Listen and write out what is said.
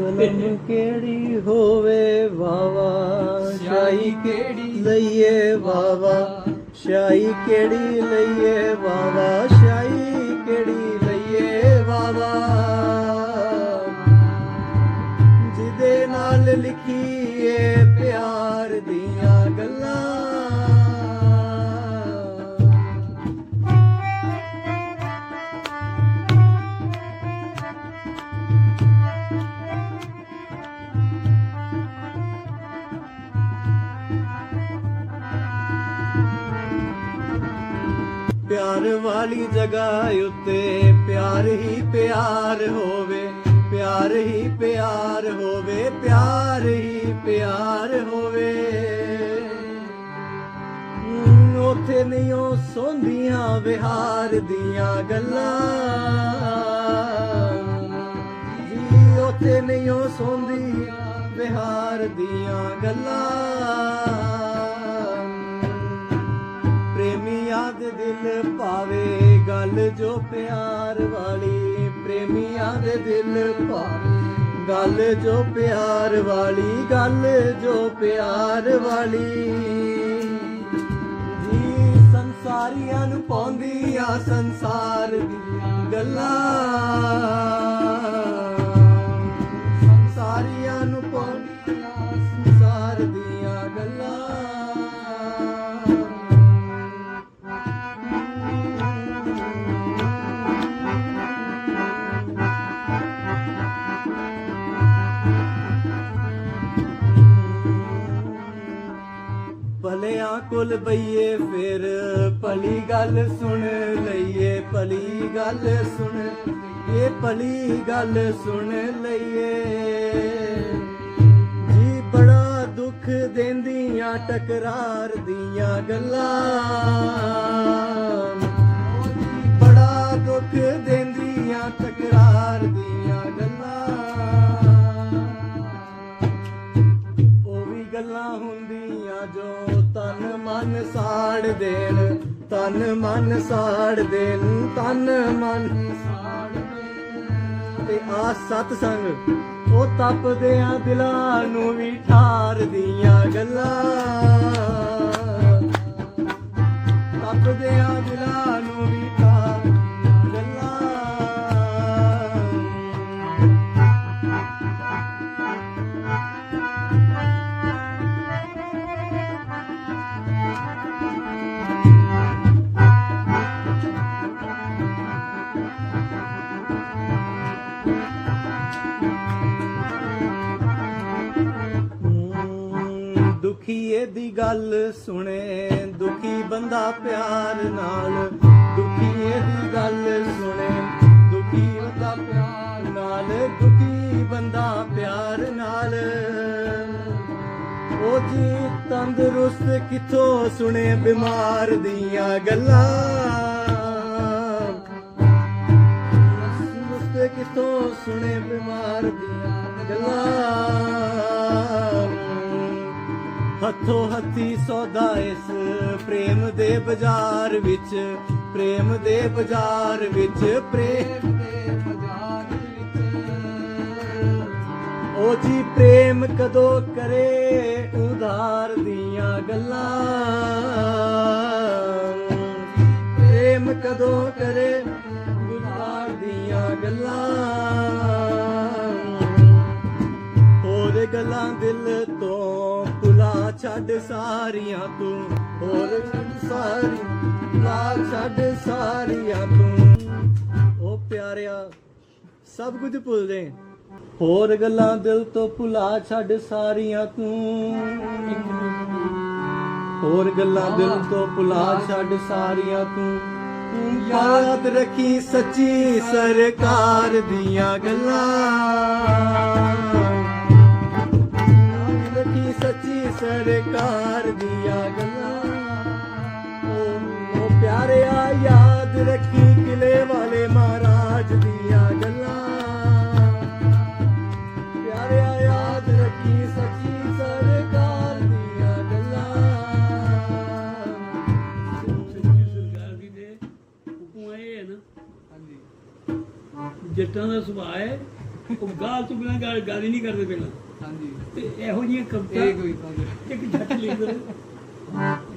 ਕਲਮ ਕਿਹੜੀ ਹੋਵੇ ਵਾਵਾ? ਸ਼ਾਹੀ ਕਿਹੜੀ ਲਈਏ ਵਾਵਾ? ਸ਼ਾਹੀ ਕਿਹੜੀ ਲਈਏ ਵਾਵਾ? ਸ਼ਾਹੀ ਕਿਹੜੀ ਲਈਏ ਵਾਵਾ? ਜਿਹਦੇ ਨਾਲ ਲਿਖੀਏ ਪਿਆਰ ਦੀਆਂ ਪਿਆਰ ਵਾਲੀ ਜਗ੍ਹਾ ਉੱਤੇ ਪਿਆਰ ਹੀ ਪਿਆਰ ਹੋਵੇ ਪਿਆਰ ਹੀ ਪਿਆਰ ਹੋਵੇ ਪਿਆਰ ਹੀ ਪਿਆਰ ਹੋਵੇ। ਹਮ, ਉੱਥੇ ਨਹੀਂ ਉਹ ਸੋਂਦੀਆਂ ਵਿਹਾਰ ਦੀਆਂ ਗੱਲਾਂ। ਜੀ ਉੱਥੇ ਨਹੀਂ ਉਹ ਸੌਂਦੀ ਵਿਹਾਰ ਦੀਆਂ ਗੱਲਾਂ। ਪ੍ਰੇਮੀਆਂ ਦੇ ਦਿਲ ਪਾਵੇ ਗੱਲ ਜੋ ਪਿਆਰ ਵਾਲੀ। ਪ੍ਰੇਮੀਆਂ ਦੇ ਦਿਲ ਪਾਵੇ ਗੱਲ ਜੋ ਪਿਆਰ ਵਾਲੀ, ਗੱਲ ਜੋ ਪਿਆਰ ਵਾਲੀ। ਜੀ, ਸੰਸਾਰੀਆਂ ਨੂੰ ਪਾਉਂਦੀਆਂ ਸੰਸਾਰ ਦੀਆਂ ਗੱਲਾਂ। ਕੋਲ ਬਈਏ ਫਿਰ ਭਲੀ ਗੱਲ ਸੁਣ ਲਈਏ, ਭਲੀ ਗੱਲ ਸੁਣ ਇਹ ਭਲੀ ਗੱਲ ਸੁਣ ਲਈਏ। ਜੀ ਬੜਾ ਦੁੱਖ ਦਿੰਦੀਆਂ ਟਕਰਾਰ ਦੀਆਂ ਗੱਲਾਂ। ਜੀ ਬੜਾ ਦੁੱਖ ਦਿੰਦੀਆਂ ਟਕਰਾਰ ਦੀਆਂ ਸਾੜ ਦੇਣ, ਤਨ ਮਨ ਸਾੜ ਦੇਣ, ਤਨ ਮਨ ਸਾੜ ਦੇਣ। ਤੇ ਆ ਸਤ ਸੰਗ ਉਹ ਤਪਦਿਆਂ ਦਿਲਾਂ ਨੂੰ ਵੀ ਠਾਰਦੀਆਂ ਗੱਲਾਂ। ਹਮ, ਦੁਖੀਏ ਦੀ ਗੱਲ ਸੁਣੇ ਦੁਖੀ ਬੰਦਾ ਪਿਆਰ ਨਾਲ। ਦੁਖੀਏ ਦੀ ਗੱਲ ਸੁਣੇ ਦੁਖੀ ਬੰਦਾ ਪਿਆਰ ਨਾਲ ਦੁਖੀ ਬੰਦਾ ਪਿਆਰ ਨਾਲ। ਉਹ ਜੀ ਤੰਦਰੁਸਤ ਕਿੱਥੋਂ ਸੁਣੇ ਬਿਮਾਰ ਦੀਆਂ ਗੱਲਾਂ। ਮੁਸਤੇ ਸੁਣੇ ਬਿਮਾਰ ਦੀਆਂ ਗੱਲਾਂ। ਹੱਥੋਂ ਹੱਥੀ ਸੌਦਾ ਇਸ ਪ੍ਰੇਮ ਦੇ ਬਾਜ਼ਾਰ ਵਿੱਚ, ਪ੍ਰੇਮ ਦੇ ਬਾਜ਼ਾਰ ਵਿੱਚ, ਪ੍ਰੇਮ ਦੇ ਬਾਜ਼ਾਰ ਵਿੱਚ। ਉਹ ਜੀ ਪ੍ਰੇਮ ਕਦੋਂ ਕਰੇ ਉਧਾਰ ਦੀਆਂ ਗੱਲਾਂ। ਪ੍ਰੇਮ ਕਦੋਂ ਕਰੇ ਉਧਾਰ ਦੀਆਂ ਗੱਲਾਂ। ਹੋਰ ਗੱਲਾਂ ਦਿਲ ਤੋਂ ਛੱਡ ਸਾਰੀਆਂ ਤੂੰ, ਹੋਰ ਛੱਡ ਸਾਰੀ ਭੁਲਾ ਛੱਡ ਸਾਰੀਆਂ ਤੂੰ। ਉਹ ਪਿਆਰਿਆ, ਸਭ ਕੁਝ ਭੁੱਲ ਦੇ ਹੋਰ ਗੱਲਾਂ ਦਿਲ ਤੋਂ ਭੁਲਾ ਛੱਡ ਸਾਰੀਆਂ ਤੂੰ। ਹੋਰ ਗੱਲਾਂ ਦਿਲ ਤੋਂ ਭੁਲਾ ਛੱਡ ਸਾਰੀਆਂ ਤੂੰ। ਤੂੰ ਯਾਦ ਰੱਖੀ ਸੱਚੀ ਸਰਕਾਰ ਦੀਆਂ ਗੱਲਾਂ। ਸਰਕਾਰ ਦੀਆਂ ਗੱਲਾਂ। ਉਹ ਪਿਆਰਿਆ, ਯਾਦ ਰੱਖੀ ਕਿਲੇ ਵਾਲੇ ਮਹਾਰਾਜ ਦੀਆਂ ਗੱਲਾਂ। ਪਿਆਰਿਆ, ਯਾਦ ਰੱਖੀ ਸੱਚੀ ਸਰਕਾਰ ਦੀਆਂ ਗੱਲਾਂ। ਸੱਚੀ ਸਰਕਾਰ ਦੀ ਤੇ ਹੁਕਮ ਇਹ ਹੈ ਨਾ ਜੱਟਾਂ ਦਾ ਸੁਭਾਅ ਹੈ, ਉਹ ਗਾਲ ਤੋਂ ਬਿਨਾਂ ਗੱਲ ਗੱਲ ਹੀ ਨਹੀਂ ਕਰਦੇ ਪਹਿਲਾਂ। ਹਾਂਜੀ। ਤੇ ਇਹੋ ਜਿਹੀਆਂ ਇਹ ਕਵਿਤਾ ਕੋਈ ਤਾਂ ਇੱਕ ਜੱਟ ਦੇ